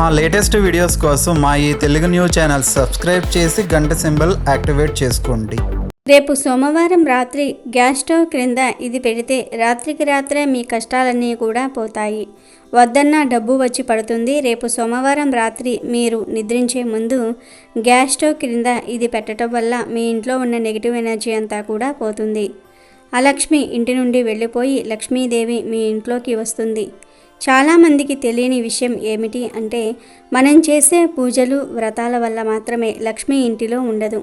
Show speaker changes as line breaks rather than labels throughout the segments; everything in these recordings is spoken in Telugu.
మా లేటెస్ట్ వీడియోస్ కోసం మా ఈ తెలుగు న్యూస్ ఛానల్ సబ్స్క్రైబ్ చేసి గంట సింబల్ యాక్టివేట్ చేసుకోండి.
రేపు సోమవారం రాత్రి గ్యాస్ స్టవ్ క్రింద ఇది పెడితే రాత్రికి రాత్రే మీ కష్టాలన్నీ కూడా పోతాయి. వద్దన్న డబ్బు వచ్చి పడుతుంది. రేపు సోమవారం రాత్రి మీరు నిద్రించే ముందు గ్యాస్ స్టవ్ క్రింద ఇది పెట్టడం వల్ల మీ ఇంట్లో ఉన్న నెగిటివ్ ఎనర్జీ అంతా కూడా పోతుంది. అలక్ష్మి ఇంటి నుండి వెళ్ళిపోయి లక్ష్మీదేవి మీ ఇంట్లోకి వస్తుంది. చాలామందికి తెలియని విషయం ఏమిటి అంటే మనం చేసే పూజలు వ్రతాల వల్ల మాత్రమే లక్ష్మి ఇంటిలో ఉండదు.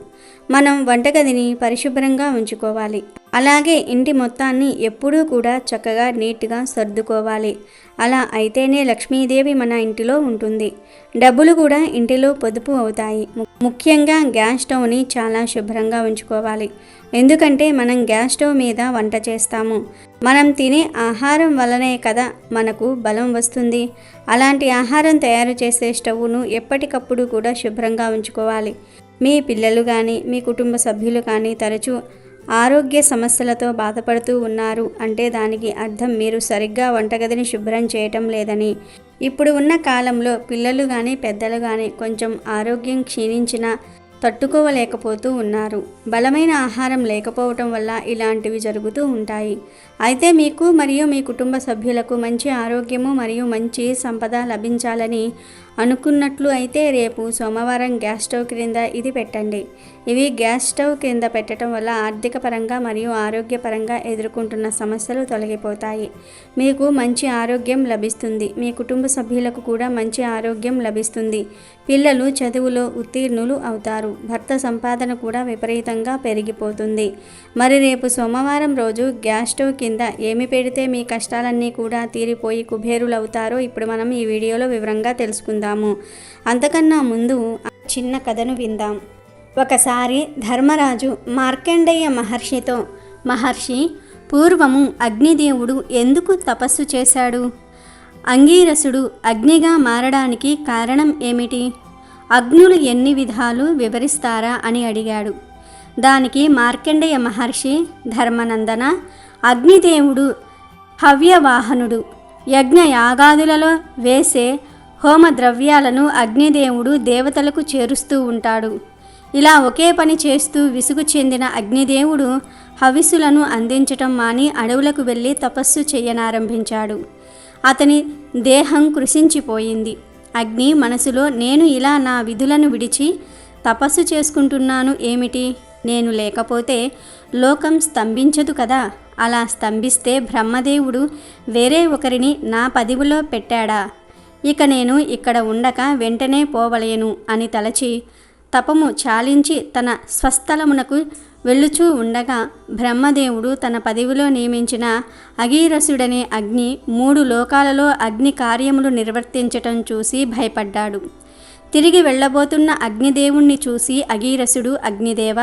మనం వంటగదిని పరిశుభ్రంగా ఉంచుకోవాలి. అలాగే ఇంటి మొత్తాన్ని ఎప్పుడూ కూడా చక్కగా నీట్గా సర్దుకోవాలి. అలా అయితేనే లక్ష్మీదేవి మన ఇంటిలో ఉంటుంది. డబ్బులు కూడా ఇంటిలో పొదుపు అవుతాయి. ముఖ్యంగా గ్యాస్ స్టవ్ని చాలా శుభ్రంగా ఉంచుకోవాలి. ఎందుకంటే మనం గ్యాస్ స్టవ్ మీద వంట చేస్తాము. మనం తినే ఆహారం వల్లనే కదా మనకు బలం వస్తుంది. అలాంటి ఆహారం తయారు చేసే స్టవ్ను ఎప్పటికప్పుడు కూడా శుభ్రంగా ఉంచుకోవాలి. మీ పిల్లలు కానీ మీ కుటుంబ సభ్యులు కానీ తరచూ ఆరోగ్య సమస్యలతో బాధపడుతూ ఉన్నారు అంటే దానికి అర్థం మీరు సరిగ్గా వంటగదిని శుభ్రం చేయటం లేదని. ఇప్పుడు ఉన్న కాలంలో పిల్లలు కానీ పెద్దలు కానీ కొంచెం ఆరోగ్యం క్షీణించిన తట్టుకోవలేకపోతూ ఉన్నారు. బలమైన ఆహారం లేకపోవటం వల్ల ఇలాంటివి జరుగుతూ ఉంటాయి. అయితే మీకు మరియు మీ కుటుంబ సభ్యులకు మంచి ఆరోగ్యము మరియు మంచి సంపద లభించాలని అనుకున్నట్లు అయితే రేపు సోమవారం గ్యాస్ స్టవ్ క్రింద ఇది పెట్టండి. ఇవి గ్యాస్ స్టవ్ క్రింద పెట్టడం వల్ల ఆర్థిక పరంగా మరియు ఆరోగ్యపరంగా ఎదుర్కొంటున్న సమస్యలు తొలగిపోతాయి. మీకు మంచి ఆరోగ్యం లభిస్తుంది. మీ కుటుంబ సభ్యులకు కూడా మంచి ఆరోగ్యం లభిస్తుంది. పిల్లలు చదువులో ఉత్తీర్ణులు అవుతారు. భర్త సంపాదన కూడా విపరీతంగా పెరిగిపోతుంది. మరి రేపు సోమవారం రోజు గ్యాస్ స్టవ్ కింద ఏమి పెడితే మీ కష్టాలన్నీ కూడా తీరిపోయి కుబేరులవుతారో ఇప్పుడు మనం ఈ వీడియోలో వివరంగా తెలుసుకుందాం. తెలుసుకుందాము అంతకన్నా ముందు చిన్న కథను విందాం. ఒకసారి ధర్మరాజు మార్కండేయ మహర్షితో మహర్షి పూర్వము అగ్నిదేవుడు ఎందుకు తపస్సు చేశాడు? అంగీరసుడు అగ్నిగా మారడానికి కారణం ఏమిటి? అగ్నులు ఎన్ని విధాలు వివరిస్తారా? అని అడిగాడు. దానికి మార్కండేయ మహర్షి ధర్మనందన అగ్నిదేవుడు హవ్యవాహనుడు. యజ్ఞ యాగాదులలో వేసే హోమ ద్రవ్యాలను అగ్నిదేవుడు దేవతలకు చేరుస్తూ ఉంటాడు. ఇలా ఒకే పని చేస్తూ విసుగు చెందిన అగ్నిదేవుడు హవిస్సులను అందించటం మాని అడవులకు వెళ్ళి తపస్సు చేయనారంభించాడు. అతని దేహం కృషించిపోయింది అగ్ని మనసులో నేను ఇలా నా విధులను విడిచి తపస్సు చేసుకుంటున్నాను ఏమిటి? నేను లేకపోతే లోకం స్తంభించదు కదా అలా స్తంభిస్తే బ్రహ్మదేవుడు వేరే ఒకరిని నా పదివిలో పెట్టాడా? ఇక నేను ఇక్కడ ఉండక వెంటనే పోవలేను అని తలచి తపము చాలించి తన స్వస్థలమునకు వెళ్ళుచూ ఉండగా బ్రహ్మదేవుడు తన పదవిలో నియమించిన అగీరసుడనే అగ్ని మూడు లోకాలలో అగ్ని కార్యములు నిర్వర్తించటం చూసి భయపడ్డాడు. తిరిగి వెళ్ళబోతున్న అగ్నిదేవుణ్ణి చూసి అగీరసుడు అగ్నిదేవ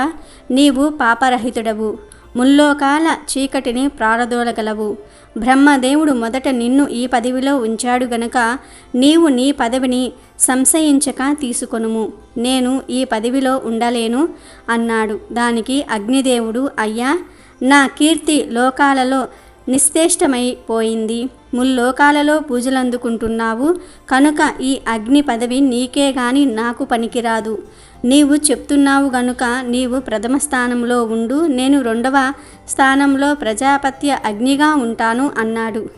నీవు పాపరహితుడవు. ముల్లోకాల చీకటిని ప్రారదోలగలవు. బ్రహ్మదేవుడు మొదట నిన్ను ఈ పదవిలో ఉంచాడు గనక నీవు నీ పదవిని సంశయించక తీసుకొనుము. నేను ఈ పదవిలో ఉండలేను అన్నాడు. దానికి అగ్నిదేవుడు అయ్యా నా కీర్తి లోకాలలో నిశ్చేష్టమైపోయింది ముల్లోకాలలో పూజలందుకుంటున్నావు. కనుక ఈ అగ్ని పదవి నీకే గాని నాకు పనికిరాదు. నీవు చెప్తున్నావు గనుక నీవు ప్రథమ స్థానంలో ఉండు. నేను రెండవ స్థానంలో ప్రజాపత్య అగ్నిగా ఉంటాను అన్నాడు.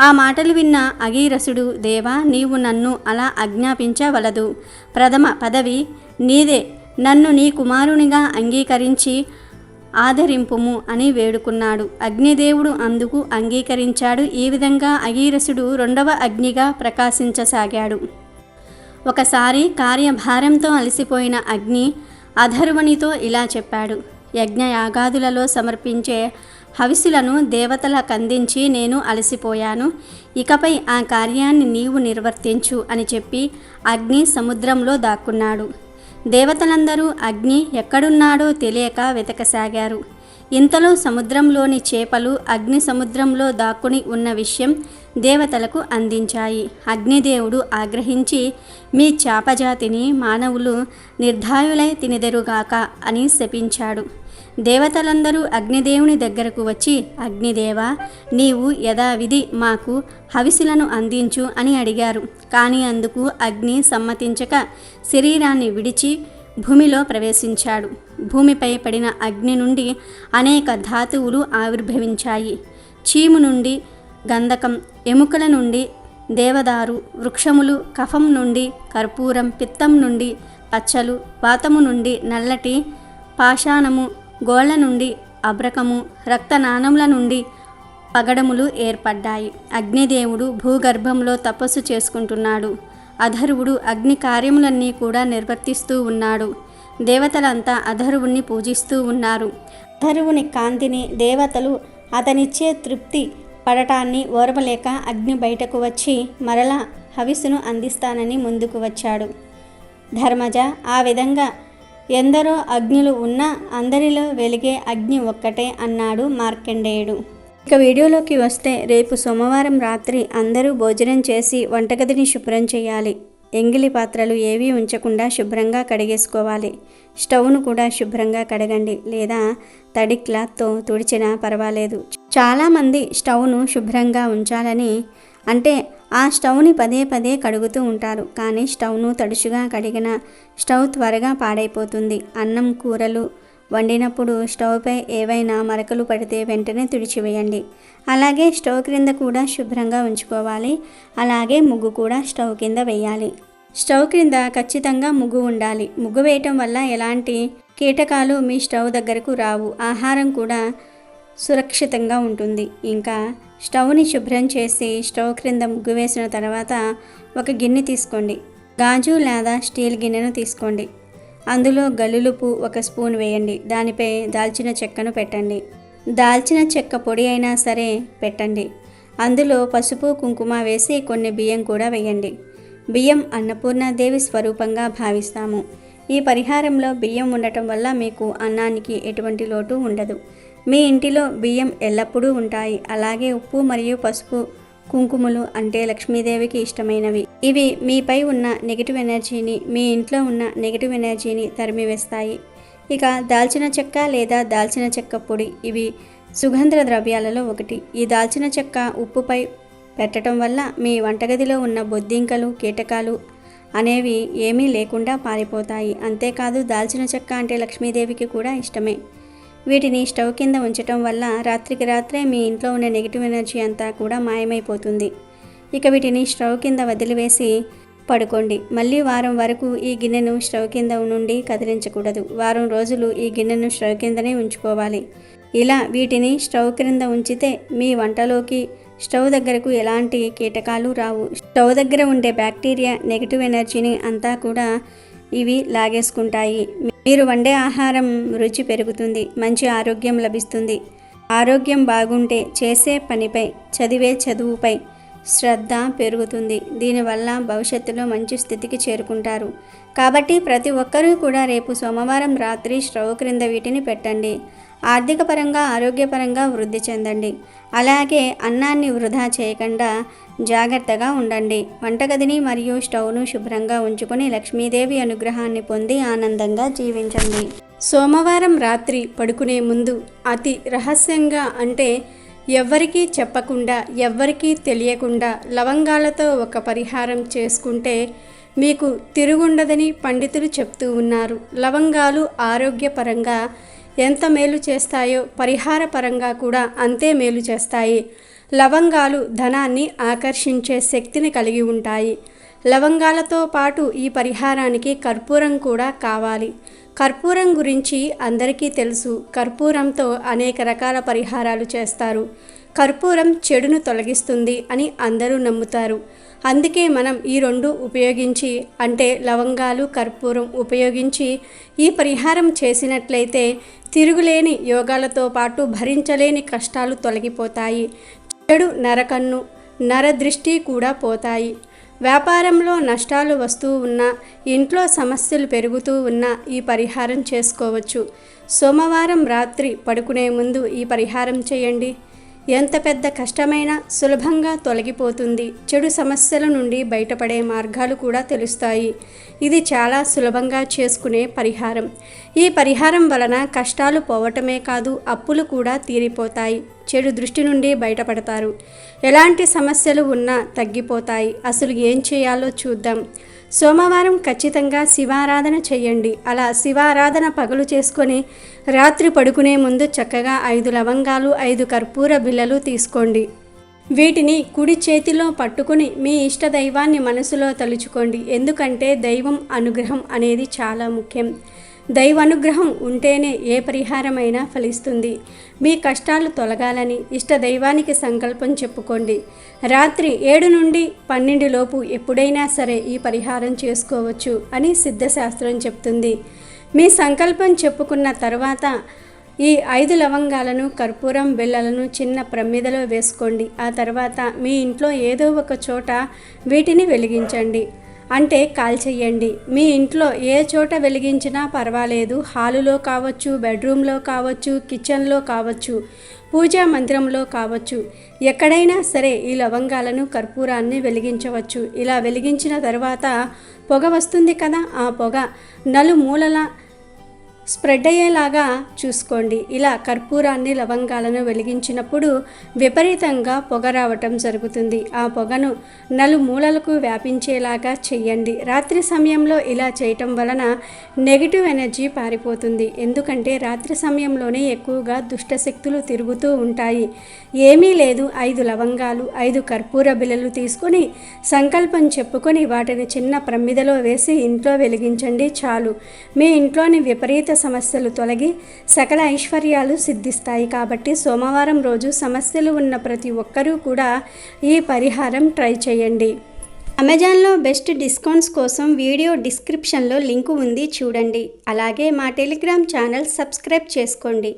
ఆ మాటలు విన్న అగీరసుడు దేవా నీవు నన్ను అలా ఆజ్ఞాపించవలదు. ప్రథమ పదవి నీదే. నన్ను నీ కుమారునిగా అంగీకరించి ఆదరింపుము అని వేడుకున్నాడు. అగ్నిదేవుడు అందుకు అంగీకరించాడు. ఈ విధంగా అగీరసుడు రెండవ అగ్నిగా ప్రకాశించసాగాడు. ఒకసారి కార్యభారంతో అలసిపోయిన అగ్ని అధర్వణితో ఇలా చెప్పాడు. యజ్ఞయాగాదులలో సమర్పించే హవిసులను దేవతలకు అందించి నేను అలసిపోయాను. ఇకపై ఆ కార్యాన్ని నీవు నిర్వర్తించు అని చెప్పి అగ్ని సముద్రంలో దాక్కున్నాడు. దేవతలందరూ అగ్ని ఎక్కడున్నాడో తెలియక వెతకసాగారు. ఇంతలో సముద్రంలోని చేపలు అగ్ని సముద్రంలో దాక్కుని ఉన్న విషయం దేవతలకు అందించాయి. అగ్నిదేవుడు ఆగ్రహించి మీ చేపజాతిని మానవులు నిర్ధాయులై తినెదరుగాక అని శపించాడు. దేవతలందరూ అగ్నిదేవుని దగ్గరకు వచ్చి అగ్నిదేవ నీవు యథావిధి మాకు హవిసులను అందించు అని అడిగారు. కానీ అందుకు అగ్ని సమ్మతించక శరీరాన్ని విడిచి భూమిలో ప్రవేశించాడు. భూమిపై పడిన అగ్ని నుండి అనేక ధాతువులు ఆవిర్భవించాయి. చీము నుండి గంధకం ఎముకల నుండి దేవదారు వృక్షములు కఫం నుండి కర్పూరం పిత్తం నుండి పచ్చలు వాతము నుండి నల్లటి పాషాణము గోళ్ళ నుండి అబ్రకము రక్తనానముల నుండి పగడములు ఏర్పడ్డాయి. అగ్నిదేవుడు భూగర్భంలో తపస్సు చేసుకుంటున్నాడు. అధర్వుడు అగ్ని కార్యములన్నీ కూడా నిర్వర్తిస్తూ ఉన్నాడు. దేవతలంతా అధర్వుణ్ణి పూజిస్తూ ఉన్నారు. అధర్వుని కాంతిని దేవతలు అతనిచ్చే తృప్తి పడటాన్ని ఓర్వలేక అగ్ని బయటకు వచ్చి మరలా హవిస్సును అందిస్తానని ముందుకు వచ్చాడు. ధర్మజ ఆ విధంగా ఎందరో అగ్నులు ఉన్నా అందరిలో వెలిగే అగ్ని ఒక్కటే అన్నాడు మార్కండేయుడు. ఇక వీడియోలోకి వస్తే రేపు సోమవారం రాత్రి అందరూ భోజనం చేసి వంటగదిని శుభ్రం చేయాలి. ఎంగిలి పాత్రలు ఏవీ ఉంచకుండా శుభ్రంగా కడిగేసుకోవాలి. స్టవ్ను కూడా శుభ్రంగా కడగండి. లేదా తడి క్లాత్తో తుడిచినా పర్వాలేదు. చాలామంది స్టవ్ను శుభ్రంగా ఉంచాలని అంటే ఆ స్టవ్ని పదే పదే కడుగుతూ ఉంటారు. కానీ స్టవ్ను తడుచుగా కడిగిన స్టవ్ త్వరగా పాడైపోతుంది. అన్నం కూరలు వండినప్పుడు స్టవ్పై ఏవైనా మరకలు పడితే వెంటనే తుడిచివేయండి. అలాగే స్టవ్ క్రింద కూడా శుభ్రంగా ఉంచుకోవాలి. అలాగే ముగ్గు కూడా స్టవ్ కింద వేయాలి. స్టవ్ క్రింద ఖచ్చితంగా ముగ్గు ఉండాలి. ముగ్గు వేయటం వల్ల ఎలాంటి కీటకాలు మీ స్టవ్ దగ్గరకు రావు. ఆహారం కూడా సురక్షితంగా ఉంటుంది. ఇంకా స్టవ్ని శుభ్రం చేసి స్టవ్ క్రింద ముగ్గు వేసిన తర్వాత ఒక గిన్నె తీసుకోండి. గాజు లేదా స్టీల్ గిన్నెను తీసుకోండి. అందులో గల్లులుపు ఒక స్పూన్ వేయండి. దానిపై దాల్చిన చెక్కను పెట్టండి. దాల్చిన చెక్క పొడి అయినా సరే పెట్టండి. అందులో పసుపు కుంకుమ వేసి కొన్ని బియ్యం కూడా వేయండి. బియ్యం అన్నపూర్ణాదేవి స్వరూపంగా భావిస్తాము. ఈ పరిహారంలో బియ్యం ఉండటం వల్ల మీకు అన్నానికి ఎటువంటి లోటు ఉండదు. మీ ఇంటిలో బియ్యం ఎల్లప్పుడూ ఉంటాయి. అలాగే ఉప్పు మరియు పసుపు కుంకుమలు అంటే లక్ష్మీదేవికి ఇష్టమైనవి. ఇవి మీపై ఉన్న నెగిటివ్ ఎనర్జీని మీ ఇంట్లో ఉన్న నెగిటివ్ ఎనర్జీని తరిమివేస్తాయి. ఇక దాల్చిన చెక్క లేదా దాల్చిన చెక్క పొడి ఇవి సుగంధ ద్రవ్యాలలో ఒకటి. ఈ దాల్చిన చెక్క ఉప్పుపై పెట్టడం వల్ల మీ వంటగదిలో ఉన్న బొద్దింకలు కీటకాలు అనేవి ఏమీ లేకుండా పారిపోతాయి. అంతేకాదు దాల్చిన చెక్క అంటే లక్ష్మీదేవికి కూడా ఇష్టమే. వీటిని స్టవ్ కింద ఉంచటం వల్ల రాత్రికి రాత్రే మీ ఇంట్లో ఉన్న నెగిటివ్ ఎనర్జీ అంతా కూడా మాయమైపోతుంది. ఇక వీటిని స్టవ్ కింద వదిలివేసి పడుకోండి. మళ్ళీ వారం వరకు ఈ గిన్నెను స్టవ్ కింద నుండి కదిలించకూడదు. వారం రోజులు ఈ గిన్నెను స్టవ్ కిందనే ఉంచుకోవాలి. ఇలా వీటిని స్టవ్ క్రింద ఉంచితే మీ వంటలోకి స్టవ్ దగ్గరకు ఎలాంటి కీటకాలు రావు. స్టవ్ దగ్గర ఉండే బ్యాక్టీరియా నెగిటివ్ ఎనర్జీని అంతా కూడా ఇవి లాగేసుకుంటాయి. మీరు వండే ఆహారం రుచి పెరుగుతుంది మంచి ఆరోగ్యం లభిస్తుంది. ఆరోగ్యం బాగుంటే చేసే పనిపై చదివే చదువుపై శ్రద్ధ పెరుగుతుంది. దీనివల్ల భవిష్యత్తులో మంచి స్థితికి చేరుకుంటారు. కాబట్టి ప్రతి ఒక్కరూ కూడా రేపు సోమవారం రాత్రి స్టవ్ క్రింద వీటిని పెట్టండి. ఆర్థికపరంగా ఆరోగ్యపరంగా వృద్ధి చెందండి. అలాగే అన్నాన్ని వృధా చేయకుండా జాగ్రత్తగా ఉండండి. వంటగదిని మరియు స్టవ్ను శుభ్రంగా ఉంచుకొని లక్ష్మీదేవి అనుగ్రహాన్ని పొంది ఆనందంగా జీవించండి. సోమవారం రాత్రి పడుకునే ముందు అతి రహస్యంగా అంటే ఎవ్వరికీ చెప్పకుండా ఎవ్వరికీ తెలియకుండా లవంగాలతో ఒక పరిహారం చేసుకుంటే మీకు తిరుగుండదని పండితులు చెప్తూ ఉన్నారు. లవంగాలు ఆరోగ్యపరంగా ఎంత మేలు చేస్తాయో పరిహార పరంగా కూడా అంతే మేలు చేస్తాయి. లవంగాలు ధనాన్ని ఆకర్షించే శక్తిని కలిగి ఉంటాయి. లవంగాలతో పాటు ఈ పరిహారానికి కర్పూరం కూడా కావాలి. కర్పూరం గురించి అందరికీ తెలుసు. కర్పూరంతో అనేక రకాల పరిహారాలు చేస్తారు. కర్పూరం చెడును తొలగిస్తుంది అని అందరూ నమ్ముతారు. అందుకే మనం ఈ రెండు ఉపయోగించి అంటే లవంగాలు కర్పూరం ఉపయోగించి ఈ పరిహారం చేసినట్లయితే తిరుగులేని యోగాలతో పాటు భరించలేని కష్టాలు తొలగిపోతాయి. చెడు నరకన్ను నరదృష్టి కూడా పోతాయి. వ్యాపారంలో నష్టాలు వస్తూ ఉన్నా ఇంట్లో సమస్యలు పెరుగుతూ ఉన్నా ఈ పరిహారం చేసుకోవచ్చు. సోమవారం రాత్రి పడుకునే ముందు ఈ పరిహారం చేయండి. ఎంత పెద్ద కష్టమైనా సులభంగా తొలగిపోతుంది. చెడు సమస్యల నుండి బయటపడే మార్గాలు కూడా తెలుస్తాయి. ఇది చాలా సులభంగా చేసుకునే పరిహారం. ఈ పరిహారం వలన కష్టాలు పోవటమే కాదు అప్పులు కూడా తీరిపోతాయి. చెడు దృష్టి నుండి బయటపడతారు. ఎలాంటి సమస్యలు ఉన్నా తగ్గిపోతాయి. అసలు ఏం చేయాలో చూద్దాం. సోమవారం ఖచ్చితంగా శివారాధన చేయండి. అలా శివారాధన పగలు చేసుకొని రాత్రి పడుకునే ముందు చక్కగా ఐదు లవంగాలు ఐదు కర్పూర బిళ్ళలు తీసుకోండి. వీటిని కుడి చేతిలో పట్టుకుని మీ ఇష్ట దైవాన్ని మనసులో తలుచుకోండి. ఎందుకంటే దైవం అనుగ్రహం అనేది చాలా ముఖ్యం. దైవ అనుగ్రహం ఉంటేనే ఏ పరిహారమైనా ఫలిస్తుంది. మీ కష్టాలు తొలగాలని ఇష్ట దైవానికి సంకల్పం చెప్పుకోండి. రాత్రి ఏడు నుండి పన్నెండు లోపు ఎప్పుడైనా సరే ఈ పరిహారం చేసుకోవచ్చు అని సిద్ధశాస్త్రం చెప్తుంది. మీ సంకల్పం చెప్పుకున్న తర్వాత ఈ ఐదు లవంగాలను కర్పూరం బిళ్ళలను చిన్న ప్రమిదలో వేసుకోండి. ఆ తర్వాత మీ ఇంట్లో ఏదో ఒక చోట వీటిని వెలిగించండి. అంటే కాల్చేయండి మీ ఇంట్లో ఏ చోట వెలిగించినా పర్వాలేదు. హాలులో కావచ్చు బెడ్రూమ్లో కావచ్చు కిచెన్లో కావచ్చు పూజా మందిరంలో కావచ్చు. ఎక్కడైనా సరే ఈ లవంగాలను కర్పూరాన్ని వెలిగించవచ్చు. ఇలా వెలిగించిన తర్వాత పొగ వస్తుంది కదా ఆ పొగ నలుమూలల స్ప్రెడ్ అయ్యేలాగా చూసుకోండి. ఇలా కర్పూరాన్ని లవంగాలను వెలిగించినప్పుడు విపరీతంగా పొగ రావటం జరుగుతుంది. ఆ పొగను నలుమూలలకు వ్యాపించేలాగా చెయ్యండి. రాత్రి సమయంలో ఇలా చేయటం వలన నెగిటివ్ ఎనర్జీ పారిపోతుంది. ఎందుకంటే రాత్రి సమయంలోనే ఎక్కువగా దుష్టశక్తులు తిరుగుతూ ఉంటాయి. ఏమీ లేదు. ఐదు లవంగాలు ఐదు కర్పూర బిళ్ళలు తీసుకొని సంకల్పం చెప్పుకొని వాటిని చిన్న ప్రమిదలో వేసి ఇంట్లో వెలిగించండి చాలు. మీ ఇంట్లోని విపరీత సమస్యలు తొలగి సకల ఐశ్వర్యాలు సిద్ధిస్తాయి కాబట్టి సోమవారం రోజు సమస్యలు ఉన్న ప్రతి ఒక్కరూ కూడా ఈ పరిహారం ట్రై చేయండి. అమెజాన్లో బెస్ట్ డిస్కౌంట్స్ కోసం వీడియో డిస్క్రిప్షన్లో లింకు ఉంది చూడండి. అలాగే మా టెలిగ్రామ్ ఛానల్ సబ్స్క్రైబ్ చేసుకోండి.